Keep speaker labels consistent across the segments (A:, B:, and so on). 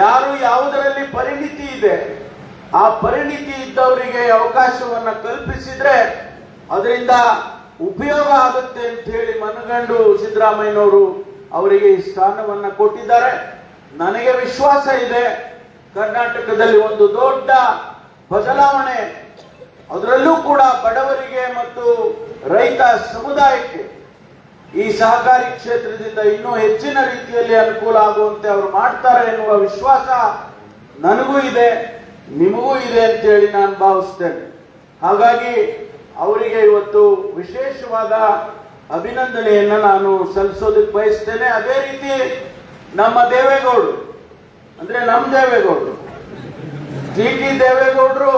A: ಯಾರು ಯಾವುದರಲ್ಲಿ ಪರಿಣಿತಿ ಇದೆ, ಆ ಪರಿಣಿತಿ ಇದ್ದವರಿಗೆ ಅವಕಾಶವನ್ನ ಕಲ್ಪಿಸಿದ್ರೆ ಅದರಿಂದ ಉಪಯೋಗ ಆಗುತ್ತೆ ಅಂತ ಹೇಳಿ ಮನಗಂಡು ಸಿದ್ದರಾಮಯ್ಯನವರು ಅವರಿಗೆ ಈ ಸ್ಥಾನವನ್ನ ಕೊಟ್ಟಿದ್ದಾರೆ. ನನಗೆ ವಿಶ್ವಾಸ ಇದೆ, ಕರ್ನಾಟಕದಲ್ಲಿ ಒಂದು ದೊಡ್ಡ ಬದಲಾವಣೆ, ಅದರಲ್ಲೂ ಕೂಡ ಬಡವರಿಗೆ ಮತ್ತು ರೈತ ಸಮುದಾಯಕ್ಕೆ ಈ ಸಹಕಾರಿ ಕ್ಷೇತ್ರದಿಂದ ಇನ್ನೂ ಹೆಚ್ಚಿನ ರೀತಿಯಲ್ಲಿ ಅನುಕೂಲ ಆಗುವಂತೆ ಅವರು ಮಾಡ್ತಾರೆ ಎನ್ನುವ ವಿಶ್ವಾಸ ನನಗೂ ಇದೆ, ನಿಮಗೂ ಇದೆ ಅಂತೇಳಿ ನಾನು ಭಾವಿಸ್ತೇನೆ. ಹಾಗಾಗಿ ಅವರಿಗೆ ಇವತ್ತು ವಿಶೇಷವಾದ ಅಭಿನಂದನೆಯನ್ನ ನಾನು ಸಲ್ಲಿಸೋದಕ್ಕೆ ಬಯಸ್ತೇನೆ. ಅದೇ ರೀತಿ ನಮ್ಮ ದೇವೇಗೌಡರು, ಅಂದ್ರೆ ನಮ್ಮ ದೇವೇಗೌಡರು ಜಿ ಟಿ ದೇವೇಗೌಡರು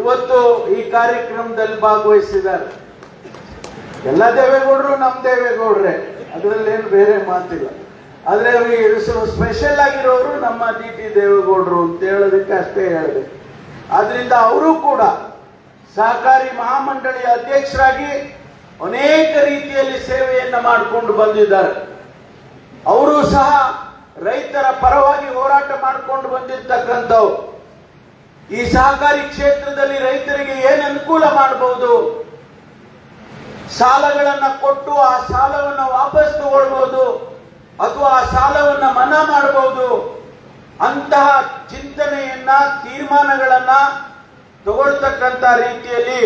A: ಇವತ್ತು ಈ ಕಾರ್ಯಕ್ರಮದಲ್ಲಿ ಭಾಗವಹಿಸಿದ್ದಾರೆ. ಎಲ್ಲ ದೇವೇಗೌಡರು ನಮ್ಮ ದೇವೇಗೌಡ್ರೆ. ಅದರಲ್ಲೇನು ಬೇರೆ ಮಾತಿಲ್ಲ. ಆದರೆ ಅವರಿಗೆ ಸ್ಪೆಷಲ್ ಆಗಿರೋರು ನಮ್ಮ ಡಿ ಟಿ ದೇವೇಗೌಡರು ಅಂತ ಹೇಳೋದಕ್ಕೆ ಅಷ್ಟೇ ಹೇಳಿದೆ ಆದ್ರಿಂದ ಅವರು ಕೂಡ ಸಹಕಾರಿ ಮಹಾಮಂಡಳಿಯ ಅಧ್ಯಕ್ಷರಾಗಿ ಅನೇಕ ರೀತಿಯಲ್ಲಿ ಸೇವೆಯನ್ನು ಮಾಡಿಕೊಂಡು ಬಂದಿದ್ದಾರೆ. ಅವರು ಸಹ ರೈತರ ಪರವಾಗಿ ಹೋರಾಟ ಮಾಡಿಕೊಂಡು ಬಂದಿರ್ತಕ್ಕಂಥವ್ರು. ಈ ಸಹಕಾರಿ ಕ್ಷೇತ್ರದಲ್ಲಿ ರೈತರಿಗೆ ಏನು ಅನುಕೂಲ ಮಾಡಬಹುದು ಸಾಲಗಳನ್ನ ಕೊಟ್ಟು ಆ ಸಾಲವನ್ನು ವಾಪಸ್ ತಗೊಳ್ಬಹುದು ಅಥವಾ ಆ ಸಾಲವನ್ನು ಮನ್ನಾ ಮಾಡಬಹುದು. ಅಂತಹ ಚಿಂತನೆಯನ್ನ, ತೀರ್ಮಾನಗಳನ್ನ ತಗೊಳ್ತಕ್ಕಂತ ರೀತಿಯಲ್ಲಿ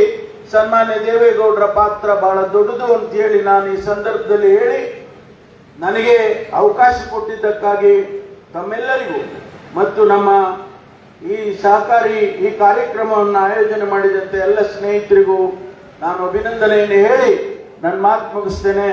A: ಸನ್ಮಾನ್ಯ ದೇವೇಗೌಡರ ಪಾತ್ರ ಬಹಳ ದೊಡ್ಡದು ಅಂತ ಹೇಳಿ ನಾನು ಈ ಸಂದರ್ಭದಲ್ಲಿ ಹೇಳಿ, ನನಗೆ ಅವಕಾಶ ಕೊಟ್ಟಿದ್ದಕ್ಕಾಗಿ ತಮ್ಮೆಲ್ಲರಿಗೂ ಮತ್ತು ನಮ್ಮ ಈ ಸಹಕಾರಿ ಈ ಕಾರ್ಯಕ್ರಮವನ್ನು ಆಯೋಜನೆ ಮಾಡಿದಂತೆ ಎಲ್ಲ ಸ್ನೇಹಿತರಿಗೂ ನಾನು ಅಭಿನಂದನೆಯನ್ನು ಹೇಳಿ ನನ್ನ ಮಾತು ಮುಗಿಸ್ತೇನೆ.